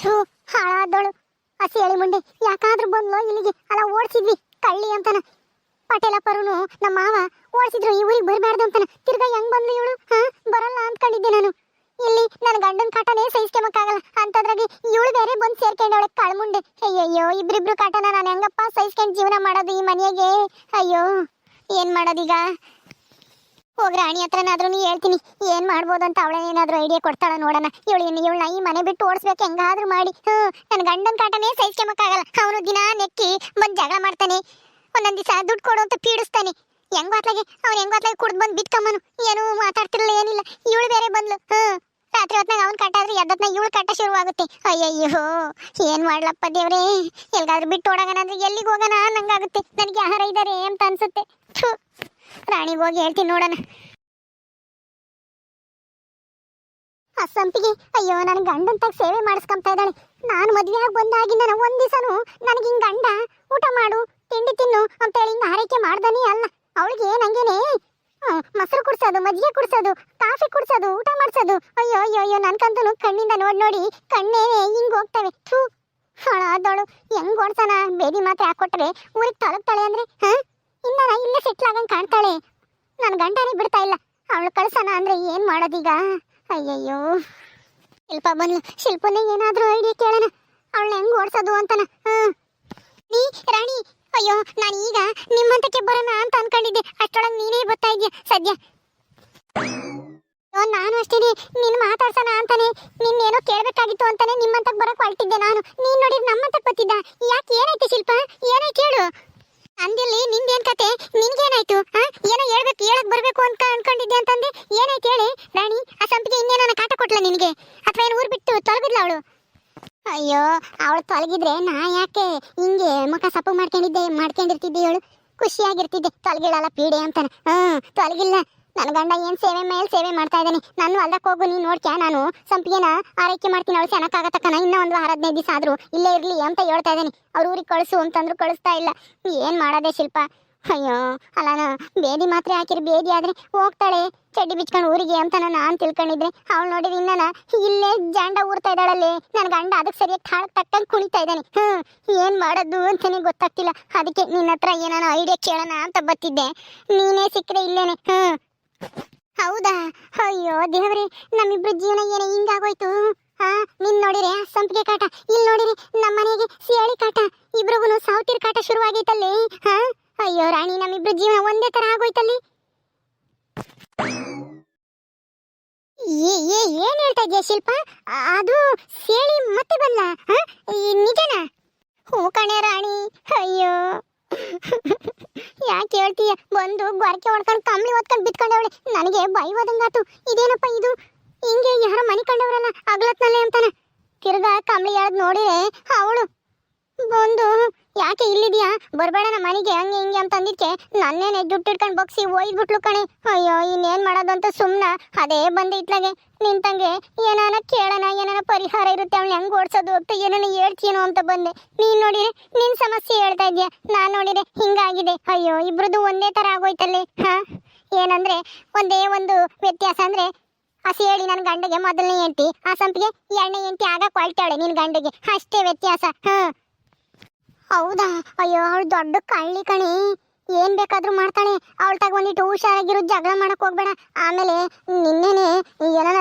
ಥೂ, ಹಾಳಾದಳು. ಹಸಿ ಎಳಿ ಮುಂಡೆ ಯಾಕಾದ್ರೂ ಬಂದ್ಲೋ ಇಲ್ಲಿಗೆ, ಅಲ್ಲ ಓಡಿಸಿದ್ವಿ. ಕಳ್ಳಿ ಅಂತಾನ. ಪಟೇಲಪ್ಪರುನು ನಮ್ಮ ಮಾವ ಓಡಿಸಿದ್ರು, ಈ ಊರಿಗೆ ಬರಬಾರ್ದು ಅಂತನ. ತಿರ್ಗಾ ಹೆಂಗ್ ಬಂದ್ಲು ಇವಳು? ಹಾ, ಬರಲ್ಲ ಅಂದ್ಕೊಂಡಿದ್ದೆ ನಾನು. ಇಲ್ಲಿ ನನ್ನ ಗಂಡನ ಕಾಟನೇ ಸಹಿಸ್ಕೊಂಬಕ್ಕಾಗಲ್ಲ ಅಂತದ್ರಾಗಿ ಇವಳು ಬೇರೆ ಬಂದು ಸೇರ್ಕೊಂಡವಳೆ ಕಳ್ಮುಂಡೆ ಅಯ್ಯಯ್ಯೋ, ಇಬ್ರಿಬ್ರು ಕಾಟನ ನಾನು ಹೆಂಗಪ್ಪ ಸಹಿಸ್ಕೊಂಡು ಜೀವನ ಮಾಡೋದು ಈ ಮನೆಗೆ? ಅಯ್ಯೋ, ಏನ್ ಮಾಡೋದೀಗ? ಹೋಗ್ ರಾಣಿ ಹತ್ರನಾದ್ರೂ ಹೇಳ್ತೀನಿ. ಏನ್ ಮಾಡ್ಬೋದು ಅಂತ ಅವಳೇ ಏನಾದ್ರೂ ಐಡಿಯಾ ಕೊಡ್ತಾಳ ನೋಡೋಣ. ಇವಳು ಇವಳನ್ನ ಈ ಮನೆ ಬಿಟ್ಟು ಓಡಿಸ್ಬೇಕು ಹೆಂಗಾದ್ರೂ ಮಾಡಿ. ಹ್ಮ್ ನನ್ನ ಗಂಡನ ಕಾಟನೇ ಸಹಿಸ್ಕೊಂಬಕ್ಕಾಗಲ್ಲ ಅವನು ದಿನ ನೆಕ್ಕಿ ಬಂದ್ ಜಗಳ ಮಾಡ್ತಾನೆ. ಒಂದೊಂದ್ ದಿವಸ ದುಡ್ಡು ಕೊಡು ಅಂತ ಪೀಡಿಸ್ತಾನೆ. ಹೆಂಗ್ ಬಾತ್ಲಾಗೆ ಅವ್ನು ಹೆಂಗ್ ಬಾತ್ಲಾಗೆ ಕುಡ್ದು ಬಂದು ಬಿತ್ತಮ್ಮನು ಏನೂ ಮಾತಾಡ್ತಿರ್ಲಿಲ್ಲ, ಏನಿಲ್ಲ. ಇವಳು ಬೇರೆ ಬಂದ್ಲು. ಹ್ಮ್, ರಾತ್ರಿ ಹೊತ್ನಾಗ ಅವ್ನ್ ಕಟ್ಟಾದ್ರೆ ಎದ್ದತ್ನಾಗ ಇವಳು ಕಟ್ಟ ಶುರುವಾಗುತ್ತೆ. ಅಯ್ಯಯ್ಯೋ, ಏನ್ ಮಾಡ್ಲಪ್ಪ ದೇವ್ರೇ? ಎಲ್ಗಾದ್ರೂ ಬಿಟ್ಟು ಓಡೋಣ ಅಂದ್ರೆ ಎಲ್ಲಿಗೆ ಹೋಗೋಣ ನಂಗಾಗುತ್ತೆ ನನಗೆ ಆಹಾರ ಇದ್ದಾರೆ ಅಂತ ಅನ್ಸುತ್ತೆ. ರಾಣಿಗೆ ಹೋಗಿ ಹೇಳ್ತೀನಿ ನೋಡೋಣ. ಆ ಸಂಪಿಗೆ, ಅಯ್ಯೋ ನನ್ನ ಗಂಡಂತ ಸೇವೆ ಮಾಡಿಸ್ಕೊಂತ ಇದ್ದಾಳೆ. ನಾನು ಮದ್ವೆ ಆಗಿ ಬಂದಾಗಿಂದ ನಾನು ಒಂದ್ ದಿವಸನು ನನಗೆ ಹಿಂಗ್ ಗಂಡ, ಊಟ ಮಾಡು, ತಿಂಡಿ ತಿನ್ನು ಅಂತ ಹೇಳಿ ಹಿಂಗ್ ಆರೈಕೆ ಮಾಡ್ದಾನೇ ಅಲ್ಲ. ಅವಳಿಗೆ ನಂಗೇನೆ ಮೊಸರು ಕುಡ್ಸೋದು, ಮಜ್ಜಿಗೆ ಕುಡ್ಸೋದು, ಕಾಫಿ ಕುಡ್ಸೋದು, ಊಟ ಮಾಡ್ಸೋದು. ಅಯ್ಯೋ ಅಯ್ಯೋ ಅಯ್ಯೋ ನನ್ಕಂತೂ ಕಣ್ಣಿಂದ ನೋಡ್ ನೋಡಿ, ಕಣ್ಣೇ ಹಿಂಗ್ ಹೋಗ್ತವೆ. ಥೂ. ಹಾಳಾದವಳು ಹೆಂಗ್ ಓಡ್ಸನ ಬೇದಿ ಮಾತ್ರ ಹಾಕೊಟ್ರೆ ಊರಿಗೆ ತಲುಪ್ತಾಳೆ ಅಂದ್ರೆ, ಹ? ಇನ್ನ ಇಲ್ಲ ಸೆಟ್ಲ್ ಆಗಂಗ್ ಕಾಣ್ತಾಳೆ. ನನ್ನ ಗಂಡನೇ ಬಿಡ್ತಾ ಇಲ್ಲ. ಅವಳು ಕಳ್ಸೋಣ ಅಂದರೆ ಏನು ಮಾಡೋದೀಗ? ಅಯ್ಯಯ್ಯೋ. ಶಿಲ್ಪ ಬಂದ್ಲು ಶಿಲ್ಪನೇ ಏನಾದರೂ ಐಡಿಯಾ ಕೇಳೋಣ. ಅವಳನ್ನ ಹೆಂಗೆ ಓಡಿಸೋದು ಅಂತನ? ಹಾಂ. ನೀ, ರಾಣಿ. ಅಯ್ಯೋ, ನಾನು ಈಗ ನಿಮ್ಮಂತಕ್ಕೆ ಬರೋಣ ಅಂತ ಅನ್ಕೊಂಡಿದ್ದೆ. ಅಷ್ಟೊಳಗೆ ನೀನೇ ಬರ್ತಾ ಇದೆಯಾ ಸದ್ಯ? ನಾನು ಅಷ್ಟೇನೆ. ನಿನ್ನ ಮಾತಾಡ್ಸೋಣ ಅಂತಾನೆ. ನಿನ್ನೇನೋ ಕೇಳಬೇಕಾಗಿತ್ತು ಅಂತಾನೆ ನಿಮ್ಮಂತಕ್ಕೆ ಬರೋಕೆ ಹೊರಟಿದ್ದೆ ನಾನು. ನೀನ್ ನೋಡಿ ನಮ್ಮಂತಕ್ಕೆ ಬರ್ತಿದ್ದ ಯಾಕೆ ಏನಾಯ್ತು ಶಿಲ್ಪ? ಏನಾಯ್ತು ಹೇಳು ಅಂದಿಲ್ಲಿ ನಿಂದೇನ್ ಕತೆ? ನಿನ್ಗೇನಾಯ್ತು? ಏನೋ ಹೇಳ್ಬೇಕು, ಹೇಳಕ್ ಬರ್ಬೇಕು ಅಂತ ಅನ್ಕೊಂಡಿದ್ದೆ ಅಂತಂದೆ. ಏನಾಯ್ತು ಹೇಳಿ? ರಾಣಿ, ಆ ಸಂಪಿಗೆ ಇನ್ನೇನ ಕಾಟ ಕೊಟ್ಲ ನಿನಗೆ. ಅಥವಾ ಏನು ಊರ್ ಬಿಟ್ಟು ತೊಲಗಿದ್ಲ ಅವಳು? ಅಯ್ಯೋ, ಅವಳು ತೊಲಗಿದ್ರೆ ನಾ ಯಾಕೆ ಹಿಂಗೆ ಮುಖ ಸಪ್ಪು ಮಾಡ್ಕೊಂಡಿದ್ದೆ, ಮಾಡ್ಕೊಂಡಿರ್ತಿದ್ದೆ ಅವಳು ಖುಷಿಯಾಗಿರ್ತಿದ್ದೆ. ತೊಲಗಿಲ್ಲಲ್ಲ ಪೀಡೆ ಅಂತಾನೆ. ಹ್ಮ್, ತೊಲಗಿಲ್ಲ. ನನ್ನ ಗಂಡ ಏನ್ ಸೇವೆ ಮೇಲೆ ಸೇವೆ ಮಾಡ್ತಾ ಇದ್ದಾನೆ? ನಾನು ಅಲ್ದಕ್ ಹೋಗು, ನೀನ್ ನೋಡ್ಕ್ಯಾ ನಾನು? ಸಂಪಿಗೆನ ಆರೈಕೆ ಮಾಡ್ತೀನಿ, ಅವಳು ಚೆನ್ನಾಗಾಗತ್ತಕ್ಕನ ಇನ್ನೂ ಒಂದು ಹದಿನೈದು ದಿವಸ ಆದ್ರೂ ಇಲ್ಲೇ ಇರ್ಲಿ ಅಂತ ಹೇಳ್ತಾ ಇದ್ದಾನೆ. ಅವ್ರ ಊರಿಗೆ ಕಳಿಸು ಅಂತಂದ್ರು ಕಳಿಸ್ತಾ ಇಲ್ಲ. ಏನ್ ಮಾಡೋದೆ ಶಿಲ್ಪ? ಅಯ್ಯೋ ಅಲ್ಲ ಬೇದಿ ಮಾತ್ರೆ ಹಾಕಿರಿ, ಬೇದಿ ಆದ್ರೆ ಹೋಗ್ತಾಳೆ ಚಡ್ಡಿ ಬಿಚ್ಕೊಂಡು ಊರಿಗೆ ಅಂತ ನಾನು ತಿಳ್ಕೊಂಡಿದ್ರೆ ಅವಳು ನೋಡಿದ್ರೆ ಇನ್ನನ ಇಲ್ಲೇ ಜಾಂಡ ಊರ್ತಾ ಇದ್ದಾಳಲ್ಲಿ. ನನ್ನ ಗಂಡ ಅದಕ್ಕೆ ಸರಿಯಾಗಿ ತಾಳಕ್ ತಕ್ಕಂಗೆ ಕುಣಿತಾ ಇದ್ದಾನೆ. ಹ್ಮ್, ಏನ್ ಮಾಡೋದು ಅಂತಾನೆ ಗೊತ್ತಾಗ್ತಿಲ್ಲ. ಅದಕ್ಕೆ ನಿನ್ನ ಹತ್ರ ಏನಾನ ಐಡಿಯಾ ಕೇಳೋಣ ಅಂತ ಬತ್ತಿದ್ದೆ ನೀನೇ ಸಿಕ್ಕರೆ ಇಲ್ಲೇನೆ. ಹ್ಮ್ ಹೌದಾ? ಅಯ್ಯೋ ದೇವ್ರಿ, ನಮ್ಮಿಬ್ರು ಜೀವನ ಏನೇ ಹಿಂಗಾಗೋಯ್ತು? ಹಾ ನಿನ್ ನೋಡಿರಿ ಸಂಪಿಗೆ ಕಾಟ ಇಲ್ಲಿ ನೋಡಿರಿ ನಮ್ಮ ಮನೆಗೆ ಸಿಯಾಳಿ ಕಾಟ ಇಬ್ರಿಗೂ ಸಾವುತಿರ್ ಕಾಟ ಶುರುವಾಗೈತಲ್ಲಿ ಹಾ ಅಯ್ಯೋ ರಾಣಿ, ನಮ್ಮಿಬ್ರು ಜೀವನ ಒಂದೇ ತರ ಆಗೋಯ್ತಲ್ಲಿ. ಏನ್ ಹೇಳ್ತಾ ಇದ್ಯಾ ಶಿಲ್ಪ? ಅದು ಸೇಳಿ ಮತ್ತೆ ಬಂದ ನಿಜನಾ? ಹೂ ಕಣೆ ರಾಣಿ, ಅಯ್ಯೋ. ಯಾಕೆ ಹೇಳ್ತೀಯ? ಬಂದು ಗೊರಕೆ ಹೊಡ್ಕೊಂಡು ಕಂಬಳಿ ಹೊತ್ಕೊಂಡು ಬಿತ್ಕೊಂಡವಳೆ. ನನಗೆ ಭಯ ಇದೇನಪ್ಪ ಇದು? ಹಿಂಗೆ ಯಾರು ಮನೆ ಕಂಡವ್ರಲ್ಲ ಅಗ್ಲತ್ನಲ್ಲೇ ಅಂತಾನೆ. ತಿರ್ಗಾ ಕಂಬಳಿ ಎಳ್ದ್ ನೋಡಿರೆ ಅವಳು. ಬಂದು ಯಾಕೆ ಇಲ್ಲಿದ್ಯಾ ಬರಬೇಡ ನಮ್ಮ ಮನೆಗೆ, ಹಂಗೆ ಹಿಂಗೆ ಅಂತ ಅಂದಿದ್ಕೆ ನನ್ನೇನೆ ದುಡ್ಡು ಇಟ್ಕೊಂಡು ಬಗ್ಸಿ ಒಯ್ದ್ಬಿಟ್ಲು ಕಣೆ. ಅಯ್ಯೋ, ಇನ್ನೇನ್ ಅಂತ ಸುಮ್ನ. ಅದೇ ಬಂದೆ ಇತ್ಲಾಗೆ. ನಿಂತಂಗೆ, ಏನಾನ ಕೇಳೋಣ, ಏನಾನ ಪರಿಹಾರ ಇರುತ್ತೆ ಅವಳು ಹೆಂಗ್ ಓಡ್ಸೋದು ಅಂತ ಏನಾನ ಹೇಳ್ತೀನೋ ಅಂತ ಬಂದೆ. ನೀನ್ ನೋಡಿದ್ರೆ ನಿನ್ ಸಮಸ್ಯೆ ಹೇಳ್ತಾ ಇದೆಯಾ? ನಾನು ನೋಡಿದೆ ಹಿಂಗಾಗಿದೆ. ಅಯ್ಯೋ ಇಬ್ರದ್ದು ಒಂದೇ ತರ ಆಗೋಯ್ತಲ್ಲೇ. ಹಾ? ಏನಂದ್ರೆ, ಒಂದೇ ಒಂದು ವ್ಯತ್ಯಾಸ ಅಂದ್ರೆ ಹಸಿ ಹೇಳಿ ನನ್ನ ಗಂಡಗೆ ಮೊದಲನೇ ಹೆಂಡತಿ, ಆ ಸಂಪಿಗೆ ಎರಡನೇ ಎಂಟಿ ಆಗ ಕೊಳ್ತಾಳೆ ನಿನ್ ಗಂಡಗೆ. ಅಷ್ಟೇ ವ್ಯತ್ಯಾಸ. ಹಾ. ಹೌದಾ? ಅಯ್ಯೋ, ಅವಳು ದೊಡ್ಡ ಕಳ್ಳಿ ಕಣಿ. ಏನ್ ಬೇಕಾದ್ರೂ ಮಾಡ್ತಾಳೆ. ಅವಳ ತಗ ಒಂದಿಟ್ಟು ಹುಷಾರಾಗಿರೋ ಜಗಳ ಮಾಡಕ್ ಹೋಗ್ಬೇಡ. ಆಮೇಲೆ ನಿನ್ನೆನೆ ಏನಾರ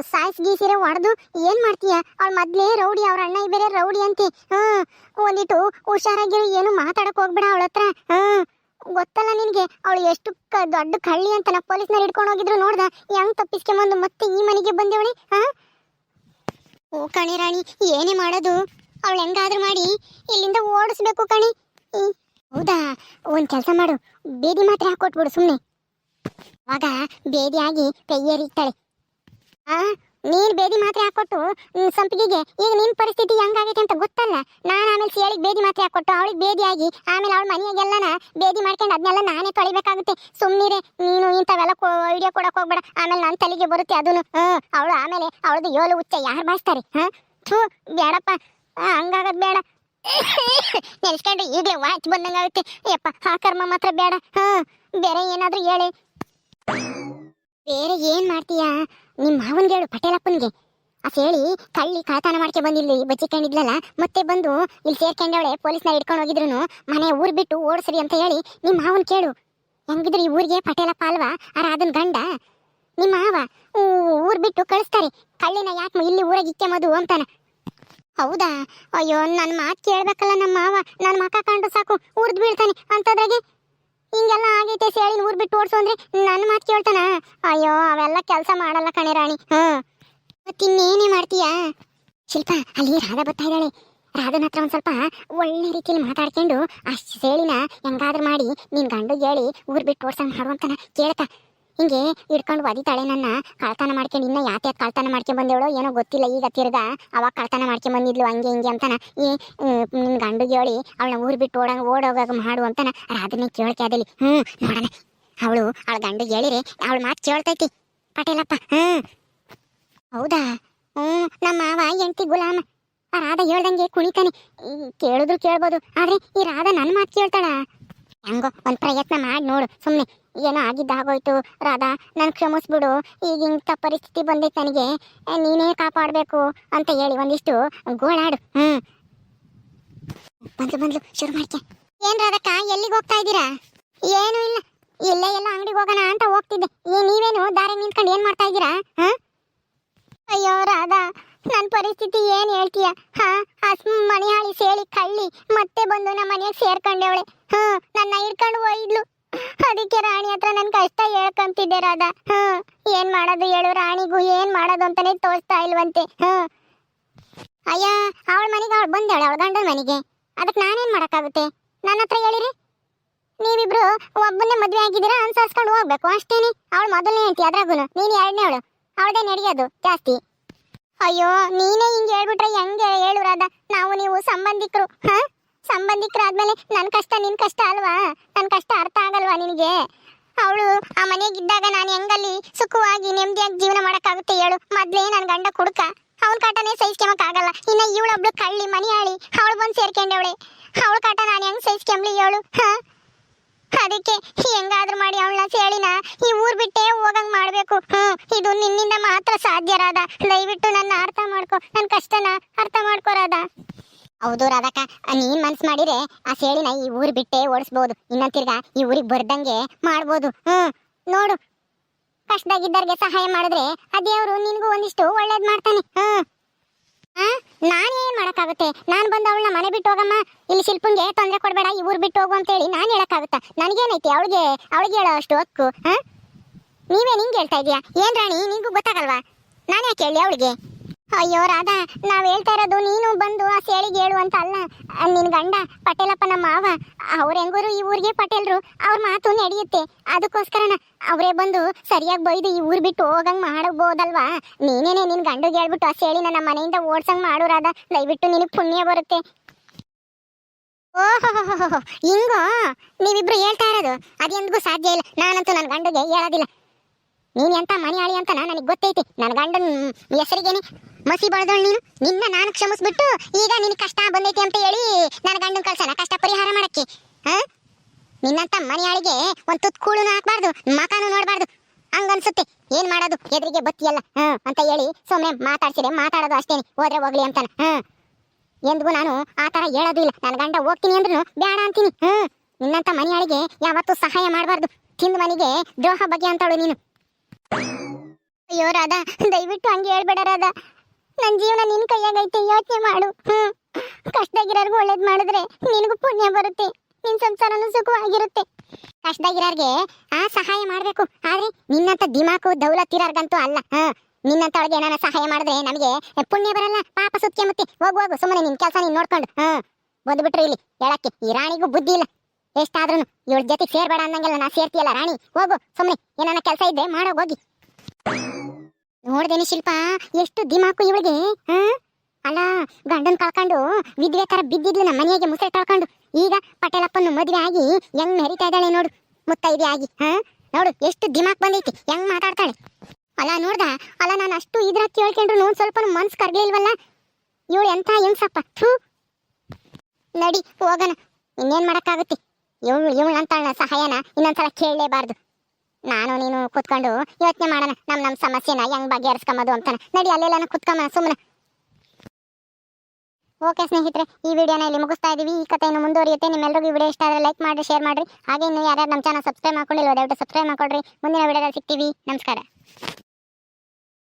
ಸಾಯ್ಸ್ ಗೀಸಿರೆ ಹೊಡೆದು ಏನ್ ಮಾಡ್ತೀಯ? ಅವಳ ಮೊದ್ಲೇ ರೌಡಿ, ಅವ್ರ ಅಣ್ಣ ಬೇರೆ ರೌಡಿ ಅಂತಿ. ಹ್ಮ್. ಒಂದಿಟ್ಟು ಹುಷಾರಾಗಿರೋ ಏನು ಮಾತಾಡಕ್ ಹೋಗ್ಬೇಡ ಅವಳ ಹತ್ರ. ಹ್ಮ್. ಗೊತ್ತಲ್ಲ ನಿನ್ಗೆ, ಅವಳು ಎಷ್ಟು ದೊಡ್ಡ ಕಳ್ಳಿ ಅಂತ ನಾ ಪೊಲೀಸ್ನಲ್ಲಿ ಹಿಡ್ಕೊಂಡು ಹೋಗಿದ್ರು ನೋಡ್ದ? ಹೆಂಗ್ ತಪ್ಪಿಸ್ಕೊಂಬಂದು ಮತ್ತೆ ಈ ಮನೆಗೆ ಬಂದೇವಳಿ? ಹಾ? ಓ ಕಣಿ ರಾಣಿ, ಏನೇ ಮಾಡೋದು? ಅವಳು ಹೆಂಗಾದ್ರೂ ಮಾಡಿ ಇಲ್ಲಿಂದ ಓಡಿಸ್ಬೇಕು ಕಣಿ. ಹೌದಾ? ಒಂದ್ ಕೆಲಸ ಮಾಡು. ಬೇದಿ ಮಾತ್ರ ಹಾಕೊಟ್ಬಿಡು ಸುಮ್ಮನೆ ಆಗ ಬೇದಿ ಆಗಿ ಕೈಯೇರಿತಾಳೆ ಆ, ನೀನು ಬೇದಿ ಮಾತ್ರ ಹಾಕೊಟ್ಟು ಸಂಪಿಗೆಗೆ, ಈಗ ನಿನ್ ಪರಿಸ್ಥಿತಿ ಹೆಂಗಾಗೈತೆ ಅಂತ ಗೊತ್ತಲ್ಲ? ನಾನು ಆಮೇಲೆ ಸೇಳಿಗೆ ಬೇದಿ ಮಾತ್ರ ಹಾಕೊಟ್ಟು, ಅವಳಿಗೆ ಬೇದಿ ಆಗಿ ಆಮೇಲೆ ಅವಳ ಮನೆಯಾಗೆಲ್ಲನ ಬೇದಿ ಮಾಡ್ಕೊಂಡು ಅದನ್ನೆಲ್ಲ ನಾನೇ ತೊಳಿಬೇಕಾಗುತ್ತೆ ಸುಮ್ಮನಿರೆ ನೀನು ಇಂಥವೆಲ್ಲ ವಿಡಿಯೋ ಕೊಡಕ್ ಹೋಗ್ಬೇಡ. ಆಮೇಲೆ ನನ್ನ ತಲೆಗೆ ಬರುತ್ತೆ ಅದನ್ನು ಹ್ಮ್, ಅವಳು ಆಮೇಲೆ ಅವಳದು ಯೋಲು ಉಚ್ಚ ಯಾರು ಬಾಯಿಸ್ತಾರೆ? ಹಾ? ಥೂ, ಬೇಡಪ್ಪ. ಹಂಗಾಗದ್ ಬೇಡ. ನೆನ್ಸ್ಕೊಂಡ್ರೆ ಈಗಲೇ ವಾಚ್ ಬಂದಂಗಾಗುತ್ತೆ ಯಪ್ಪ, ಆ ಕರ್ಮ ಮಾತ್ರ ಬೇಡ. ಹ, ಬೇರೆ ಏನಾದ್ರೂ ಹೇಳಿ. ಬೇರೆ ಏನ್ ಮಾಡ್ತೀಯಾ? ನಿಮ್ಮ ಮಾವನ್ಗೆ ಹೇಳು ಪಟೇಲಪ್ಪನ್ಗೆ. ಆ ಹೇಳಿ ಕಳ್ಳಿ ಕಳತನ ಮಾಡ್ಕೆ ಬಂದಿಲ್ಲ ಬಚ್ಚಿಕೊಂಡಿದ್ಲಲ್ಲ ಮತ್ತೆ ಬಂದು ಇಲ್ಲಿ ಸೇರ್ಕೊಂಡವಳೆ ಪೊಲೀಸ್ನ ಹಿಡ್ಕೊಂಡು ಹೋಗಿದ್ರು ಮನೆ ಊರ್ ಬಿಟ್ಟು ಓಡಿಸ್ರಿ ಅಂತ ಹೇಳಿ ನಿಮ್ಮ ಮಾವನ್ ಕೇಳು. ಹೆಂಗಿದ್ರು ಈ ಊರಿಗೆ ಪಟೇಲಪ್ಪ ಅಲ್ವಾ? ಆ ರಾಧನ್ ಗಂಡ. ನಿಮ್ಮ ಮಾವ ಊರ್ ಬಿಟ್ಟು ಕಳಿಸ್ತಾರೆ. ಕಳ್ಳಿನ ಯಾಕೆ ಇಲ್ಲಿ ಊರಾಗ ಇಕ್ಕೆ ಮದು ಅಂತಾನ. ಹೌದಾ? ಅಯ್ಯೋ ನನ್ನ ಮಾತು ಕೇಳ್ಬೇಕಲ್ಲ ನಮ್ಮ ಮಾವ. ನನ್ನ ಮಕ್ಕ ಕಂಡು ಸಾಕು ಉರ್ದು ಬೀಳ್ತಾನೆ ಅಂತದ್ರಾಗೆ. ಹಿಂಗೆಲ್ಲ ಆಗೈತೆ ಸೇಳಿನ ಊರ್ ಬಿಟ್ಟು ಓಡಿಸು ಅಂದ್ರೆ ನನ್ನ ಮಾತು ಕೇಳ್ತಾನ? ಅಯ್ಯೋ, ಅವೆಲ್ಲ ಕೆಲಸ ಮಾಡಲ್ಲ ಕಣೆ ರಾಣಿ. ಹ್ಮ್. ಮತ್ತಿನ್ನೇನೇ ಮಾಡ್ತೀಯಾ? ಶಿಲ್ಪ, ಅಲ್ಲಿ ರಾಧಾ ಬರ್ತಾ ಇದ್ದಾಳೆ. ರಾಧನ ಹತ್ರ ಒಂದ್ ಸ್ವಲ್ಪ ಒಳ್ಳೆ ರೀತಿಯಲ್ಲಿ ಮಾತಾಡ್ಕೊಂಡು ಆ ಸೇಳಿನ ಹೆಂಗಾದ್ರೂ ಮಾಡಿ ನಿನ್ ಗಂಡು ಹೇಳಿ ಊರ್ ಬಿಟ್ಟು ಓಡ್ಸಂಗ್ ಮಾಡುವಂತನ ಕೇಳ್ತಾ. ಹಿಂಗೆ ಹಿಡ್ಕೊಂಡು ಒದಿತಾಳೆ ನನ್ನ. ಕಳ್ತನ ಮಾಡ್ಕೊಂಡು ಇನ್ನ ಯಾತೆ ಕಳ್ತನ ಮಾಡ್ಕೊಂಡ್ ಬಂದೇವಳು ಏನೋ ಗೊತ್ತಿಲ್ಲ ಈಗ ತಿರ್ಗಾ. ಅವಾಗ ಕಳ್ತನ ಮಾಡ್ಕೊಂಡ್ ಬಂದಿದ್ಲು, ಹಂಗೆ ಹಿಂಗೆ ಅಂತಾನ. ಈ ನಿನ್ನ ನಿನ್ ಗಂಡು ಹೇಳಿ, ಅವಳನ್ನ ಊರ್ ಬಿಟ್ಟು ಓಡಂಗ ಓಡೋಗಾಗ ಮಾಡು ಅಂತಾನ. ರಾಧನೆ ಕೇಳ್ಕೆ ಅದಲ್ಲಿ ಹ್ಮ್, ನೋಡೋಣ. ಅವಳು, ಅವಳ ಗಂಡು ಹೇಳಿರಿ, ಅವಳ ಮಾತು ಕೇಳ್ತೈತಿ. ಪಟೇಲಪ್ಪ, ಹ್ಮ್. ಹೌದಾ? ಹ್ಮ್, ನಮ್ಮ ಮಾವ ಎಂಟಿ ಗುಲಾಮ. ಆ ರಾಧ ಹೇಳ್ದಂಗೆ ಕುಣಿತಾನೆ. ಕೇಳಿದ್ರು ಕೇಳ್ಬೋದು, ಆದ್ರೆ ಈ ರಾಧ ನನ್ನ ಮಾತು ಕೇಳ್ತಾಳ? ಹೆಂಗೋ, ಒಂದ್ ಪ್ರಯತ್ನ ಮಾಡಿ ನೋಡು ಸುಮ್ಮನೆ ಏನೋ ಆಗಿದ್ದ ಆಗೋಯ್ತು. ರಾಧಾ, ನನ್ ಕ್ಷಮಿಸ್ಬಿಡು ಈಗ ಇಂಥ ಪರಿಸ್ಥಿತಿ ಬಂದೈತೆ ನನಗೆ. ನೀನೇ ಕಾಪಾಡಬೇಕು ಅಂತ ಹೇಳಿ ಒಂದಿಷ್ಟು ಗೋಳಾಡು ಹ್ಮ್. ಬಂದ್ಲು ಬಂದ್ಲು. ಶುರು ಮಾಡ್ಕೆ. ಏನ್ ರಾಧಕ್ಕ, ಎಲ್ಲಿಗೆ ಹೋಗ್ತಾ ಇದ್ದೀರಾ? ಏನು ಇಲ್ಲ. ಇಲ್ಲೇ ಎಲ್ಲ ಅಂಗಡಿಗೆ ಹೋಗೋಣ ಅಂತ ಹೋಗ್ತಿದ್ದೆ. ಏ ನೀವೇನು ದಾರಿ ನಿಂತ್ಕೊಂಡು ಏನ್ ಮಾಡ್ತಾ ಇದ್ದೀರಾ? ಹ? ಅಯ್ಯೋ, ರಾಧಾ ನನ್ನ ಪರಿಸ್ಥಿತಿ ಏನ್ ಹೇಳ್ತೀಯ? ಹಾ? ಮನೆ ಹಾಳಿ ಸೇಳಿ, ಕಳ್ಳಿ, ಮತ್ತೆ ಬಂದು ನಮ್ಮ ಮನೆಗೆ ಅವಳೆ ಹಾ ನನ್ನ ಹಿಡ್ಕೊಂಡು ಹೋಯ್ದ್ಲು ಅದಕ್ಕೆ ರಾಣಿ ಹತ್ರ ನನ್ ಕಷ್ಟ ಹೇಳ್ಕೊಂತಿದ್ದೆ ರಾಧಾ. ಹಾ, ಏನ್ ಮಾಡೋದು ಹೇಳು ರಾಣಿಗೂ, ಏನ್ ಮಾಡೋದು ಅಂತಾನೆ ತೋರಿಸ್ತಾ ಇಲ್ವಂತೆ. ಹ್ಮ್ ಅಯ್ಯ, ಅವಳ ಮನೆಗೆ ಅವಳು ಬಂದಾಳೆ, ಅವಳ ಗಂಡನ ಮನೆಗೆ. ಅದಕ್ಕೆ ನಾನೇನ್ ಮಾಡಕ್ಕಾಗುತ್ತೆ? ನನ್ನ ಹತ್ರ ಹೇಳಿರಿ. ನೀವಿಬ್ರು ಒಬ್ಬನೇ ಮದ್ವೆ ಆಗಿದ್ದೀರಾ ಅನ್ಸರ್ಸ್ಕೊಂಡು ಹೋಗ್ಬೇಕು, ಅಷ್ಟೇನೆ. ಅವಳು ಮೊದಲನೇ ಅಂತಿ ಅದ್ರಾಗುನು. ನೀನು ಎರಡನೇ ಅವಳು. ಅವಳದೇ ನಡೆಯೋದು, ಜಾಸ್ತಿ. ಅಯ್ಯೋ, ನೀನೇ ಹಿಂಗೆ ಹೇಳ್ಬಿಟ್ರೆ ಹೆಂಗೆ ಹೇಳು ರಾಧಾ? ನಾವು ನೀವು ಸಂಬಂಧಿಕರು, ಹಾ? ಸಂಬಂಧಿಕರಾದ್ಮೇಲೆ ನನ್ನ ಕಷ್ಟ ನಿನ್ ಕಷ್ಟ ಅಲ್ವಾ? ನನ್ನ ಕಷ್ಟ ಅರ್ಥ ಆಗಲ್ವಾ ನಿನಗೆ? ಅವಳು ಆ ಮನೆಗಿದ್ದಾಗ ನಾನು ಹೆಂಗಲ್ಲಿ ಸುಖವಾಗಿ ನೆಮ್ಮದಿಯಾಗಿ ಜೀವನ ಮಾಡೋಕ್ಕಾಗುತ್ತೆ ಹೇಳು. ಮೊದಲೇ ನನ್ನ ಗಂಡ ಕುಡುಕ. ಅವನ ಕಾಟನೇ ಸಹಿಸ್ಕೊಂಬಕ್ಕಾಗಲ್ಲ ಇನ್ನು ಇವಳೊಬ್ಳು ಕಳ್ಳಿ, ಮನೆಯಾಳಿ. ಅವಳು ಬಂದು ಸೇರ್ಕೊಂಡವಳೆ. ಅವಳ ಕಾಟ ನಾನು ಹೆಂಗ್ ಸಹಿಸ್ಕೊಂಬ್ಲಿ ಹೇಳು, ಹಾಂ? ಅದಕ್ಕೆ ಹೆಂಗಾದ್ರೂ ಮಾಡಿ ಅವಳನ್ನ ಸೇಳಿನ ಈ ಊರ್ ಬಿಟ್ಟೇ ಹೋಗಂಗ್ ಮಾಡಬೇಕು. ಹ್ಮ್, ಇದು ನಿನ್ನಿಂದ ಮಾತ್ರ ಸಾಧ್ಯ ರಾಧ ದಯವಿಟ್ಟು ನನ್ನ ಅರ್ಥ ಮಾಡ್ಕೊ. ನನ್ನ ಕಷ್ಟನ ಅರ್ಥ ಮಾಡ್ಕೋ ಹೌದು ರಾಧಕ್ಕ ನೀನ್ ಮನ್ಸ್ ಮಾಡಿದ್ರೆ ಆ ಸೇಳಿನ ಈ ಊರ್ ಬಿಟ್ಟೆ ಓಡಿಸ್ಬೋದು. ಇನ್ನ ತಿರ್ಗಾ ಈ ಊರಿಗೆ ಬರ್ದಂಗೆ ಮಾಡ್ಬೋದು. ಹ್ಮ್, ನೋಡು. ಕಷ್ಟದಾಗಿದ್ದವ್ರಿಗೆ ಸಹಾಯ ಮಾಡಿದ್ರೆ ಆ ದೇವ್ರು ನಿನ್ಗೂ ಒಂದಿಷ್ಟು ಒಳ್ಳೇದ್ ಮಾಡ್ತಾನೆ. ಹ್ಮ್. ನಾನೇನ್ ನಾನ್ ಏನ್ ಮಾಡಕ್ಕಾಗುತ್ತೆ? ನಾನ್ ಬಂದ ಅವಳನ್ನ ಮನೆ ಬಿಟ್ಟು ಹೋಗಮ್ಮ. ಇಲ್ಲಿ ಶಿಲ್ಪಂಗೆ ತೊಂದ್ರೆ ಕೊಡ್ಬೇಡ, ಈ ಊರ್ ಬಿಟ್ಟು ಹೋಗು ಅಂತೇಳಿ ನಾನ್ ಹೇಳಕ್ಕಾಗುತ್ತಾ? ನನಗೇನೈತಿ? ಅವಳಿಗೆ ಅವಳಿಗೆ ಹೇಳೋ ಅಷ್ಟು ಹಕ್ಕು ಹಾ ನೀವೇ ನಿಂಗೆ ಹೇಳ್ತಾ ಇದೀಯಾ ಏನ್ ರಾಣಿ, ನಿಂಗೂ ಗೊತ್ತಾಗಲ್ವಾ? ನಾನು ಯಾಕೆ ಹೇಳಿ ಅವಳಿಗೆ? ಅಯ್ಯೋ ರಾಧಾ, ನಾವ್ ಹೇಳ್ತಾ ಇರೋದು ನೀನು ಬಂದು ಆ ಸೇಳಿಗೆ ಹೇಳು ಅಂತ ಅಲ್ಲ. ನಿನ್ ಗಂಡ ಪಟೇಲಪ್ಪನ ಮಾವ, ಅವ್ರ ಹೆಂಗೂರು ಈ ಊರಿಗೆ ಪಟೇಲ್ರು, ಅವ್ರ ಮಾತು ನಡೆಯುತ್ತೆ. ಅದಕ್ಕೋಸ್ಕರನ ಅವರೇ ಬಂದು ಸರಿಯಾಗಿ ಬೈದು ಈ ಊರ್ ಬಿಟ್ಟು ಹೋಗಂಗ್ ಮಾಡಬಹುದಲ್ವಾ? ನೀನೇನೆ ನಿನ್ ಗಂಡಗೆ ಹೇಳ್ಬಿಟ್ಟು ಆ ಸೇಳಿ ನನ್ನ ಮನೆಯಿಂದ ಓಡ್ಸಂಗ್ ಮಾಡು ರಾಧಾ. ದಯವಿಟ್ಟು ನಿನಗ್ ಪುಣ್ಯ ಬರುತ್ತೆ. ಓಹೋ ಹಿಂಗೋ? ನೀವಿಬ್ರು ಹೇಳ್ತಾ ಇರೋದು? ಅದೆಂದಿಗೂ ಸಾಧ್ಯ ಇಲ್ಲ. ನಾನಂತೂ ನನ್ನ ಗಂಡಗೆ ಹೇಳೋದಿಲ್ಲ. ನೀನ್ ಎಂತ ಮನೆ ಆಳಿ ಅಂತ ನನಗೆ ಗೊತ್ತೈತಿ. ನನ್ನ ಗಂಡನ ಹೆಸರಿಗೇನೆ ಮಸಿ ಬಳ್ದವಳು ನೀನು? ನಿನ್ನ ನಾನು ಕ್ಷಮಿಸ್ಬಿಟ್ಟು ಈಗ ನಿನ್ ಕಷ್ಟ ಬಂದೈತಿ ಅಂತ ಹೇಳಿ ನನ್ನ ಗಂಡನ ಕಳ್ಸನ ಕಷ್ಟ ಪರಿಹಾರ ಮಾಡಕ್ಕೆ. ಹಾ? ನಿನ್ನಂತ ಮನೆಯಾಳಿಗೆ ಒಂದ್ ತುತ್ ಕೂಳುನು ಹಾಕ್ಬಾರ್ದು, ಮಕಾನು ನೋಡ್ಬಾರ್ದು. ಹಂಗನ್ಸುತ್ತೆ. ಏನ್ ಮಾಡೋದು? ಎದುರಿಗೆ ಬತ್ತಿಯಲ್ಲ. ಅಂತ ಹೇಳಿ ಸುಮ್ಮನೆ ಮಾತಾಡ್ಸಿದೆ. ಮಾತಾಡೋದು ಅಷ್ಟೇನೆ ಹೋದ್ರೆ ಹೋಗ್ಲಿ ಅಂತಾನೆ. ಹ್ಮ್ ಎಂದಿಗೂ ನಾನು ಆ ತರ ಹೇಳೋದು ಇಲ್ಲ. ನನ್ನ ಗಂಡ ಹೋಗ್ತೀನಿ ಅಂದ್ರೂ ಬೇಡ ಅಂತೀನಿ. ಹ್ಮ್ ನಿನ್ನಂತ ಮನೆಯಾಳಿಗೆ ಯಾವತ್ತೂ ಸಹಾಯ ಮಾಡಬಾರ್ದು. ತಿಂದ ಮನೆಗೆ ದ್ರೋಹ ಬಗ್ಗೆ ಅಂತಾಳು ನೀನು. ಅಯ್ಯೋ ರಾಧಾ, ದಯವಿಟ್ಟು ಹಂಗೆ ಹೇಳ್ಬೇಡ ರಾಧಾ. ನನ್ನ ಜೀವನ ನಿನ್ ಕೈಯಾಗೈತೆ ಯೋಚನೆ ಮಾಡು. ಹ್ಮ್. ಕಷ್ಟದಾಗಿರೋರ್ಗು ಒಳ್ಳೇದ್ ಮಾಡಿದ್ರೆ ನಿನಗೂ ಪುಣ್ಯ ಬರುತ್ತೆ. ನಿನ್ ಸಂಸಾರನು ಸುಖವಾಗಿರುತ್ತೆ. ಕಷ್ಟದಾಗಿರೋರ್ಗೆ ಆ ಸಹಾಯ ಮಾಡ್ಬೇಕು. ಆದ್ರೆ ನಿನ್ನಂತ ದಿಮಾಕು ದೌಲತ್ ಅಲ್ಲ. ಅಲ್ಲ ನಿನ್ನಂತ ಏನಾರ ಸಹಾಯ ಮಾಡಿದ್ರೆ ನಮಗೆ ಪುಣ್ಯ ಬರಲ್ಲ, ಪಾಪ ಸುತ್ಕೆ ಮತ್ತೆ ಹೋಗು ಹೋಗು ಸುಮ್ಮನೆ ನಿನ್ ಕೆಲಸ ನೀನ್ ನೋಡ್ಕೊಂಡು. ಹಾ. ಬಂದ್ಬಿಟ್ರು ಇಲ್ಲಿ ಹೇಳಕ್ಕೆ ಈ ರಾಣಿಗೂ ಬುದ್ಧಿ ಇಲ್ಲ. ಎಷ್ಟಾದ್ರೂ ಇವಳ ಜೊತೆ ಸೇರ್ಬೇಡ ಅನ್ನಂಗೆಲ್ಲ ನಾ ಸೇರ್ತಿಯಲ್ಲ ರಾಣಿ. ಹೋಗು ಸುಮ್ಮನೆ ಏನಾರ ಕೆಲಸ ಇದ್ರೆ ಮಾಡೋಗಿ ನೋಡ್ದೇನಿ ಶಿಲ್ಪ, ಎಷ್ಟು ದಿಮಾಕು ಇವಳಿಗೆ, ಹಾ? ಅಲ್ಲ, ಗಂಡನ್ ಕಳ್ಕೊಂಡು ವಿದ್ವೆ ತರ ಬಿದ್ದಿದ್ಲು ನಮ್ಮ ಮನೆಗೆ ಮುಸೆ ಕಳ್ಕೊಂಡು ಈಗ ಪಟೇಲಪ್ಪನ ಮದುವೆ ಆಗಿ ಹೆಂಗ್ ಮೆರಿತಾ ಇದ್ದಾಳೆ ನೋಡು, ಮುತ್ತೈದೆ ಆಗಿ, ಹಾ? ನೋಡು, ಎಷ್ಟು ದಿಮಾಕ್ ಬಂದೈತಿ, ಹೆಂಗ್ ಮಾತಾಡ್ತಾಳೆ. ಅಲ್ಲ, ನೋಡ್ದ, ಅಲ್ಲ, ನಾನು ಅಷ್ಟು ಇದ್ರ ಕೇಳ್ಕೊಂಡ್ರು ನೋನ್ ಸ್ವಲ್ಪ ಮನ್ಸ್ ಕರ್ಗ್ಲಿಲ್ವಲ್ಲ ಇವಳು ಎಂತ ಹೆಂಗ್ಸಪ್ಪ, ಥೂ. ನಡಿ, ಹೋಗೋಣ, ಇನ್ನೇನ್ ಮಾಡಕ್ಕಾಗುತ್ತೆ? ಇವಳು ಇವಳು ಅಂತಾಳ ಸಹಾಯನ, ಇನ್ನೊಂದ್ಸಲ ಕೇಳಲೇಬಾರ್ದು. ನಾನು ನೀನು ಕುತ್ಕೊಂಡು ಯೋಚನೆ ಮಾಡೋಣ. ನಮ್ಮ ನಮ್ಮ ಸಮಸ್ಯೆನ ಹೆಂಗ್ ಬಗೆಹರಿಸ್ಕೊಂಬೋದು ಅಂತಾನೆ. ನಡಿ ಅಲ್ಲೆಲ್ಲ ಕುತ್ಕೊಂಬ ಸುಮ್ಮನೆ ಓಕೆ ಸ್ನೇಹಿತರೆ, ಈ ವಿಡಿಯೋನ ಇಲ್ಲಿ ಮುಗಿಸ್ತಾ ಇದೀವಿ. ಈ ಕಥೆ ಇನ್ನು ಮುಂದುವರಿಯುತ್ತೆ ನಿಮ್ಮೆಲ್ಲರಿಗೂ ವಿಡಿಯೋ ಇಷ್ಟ ಆದರೆ ಲೈಕ್ ಮಾಡಿ ಶೇರ್ ಮಾಡಿರಿ. ಹಾಗೆ ಇನ್ನು ಯಾರ್ಯಾರು ನಮ್ಮ ಚಾನಲ್ ಸಬ್ಸ್ಕ್ರೈಬ್ ಮಾಡ್ಕೊಂಡಿಲ್ಲ ದಯವಿಟ್ಟು ಸಬ್ಸ್ಕ್ರೈಬ್ ಮಾಡ್ಕೊಡ್ರಿ ಮುಂದಿನ ವಿಡಿಯೋದಲ್ಲಿ ಸಿಗ್ತೀವಿ. ನಮಸ್ಕಾರ.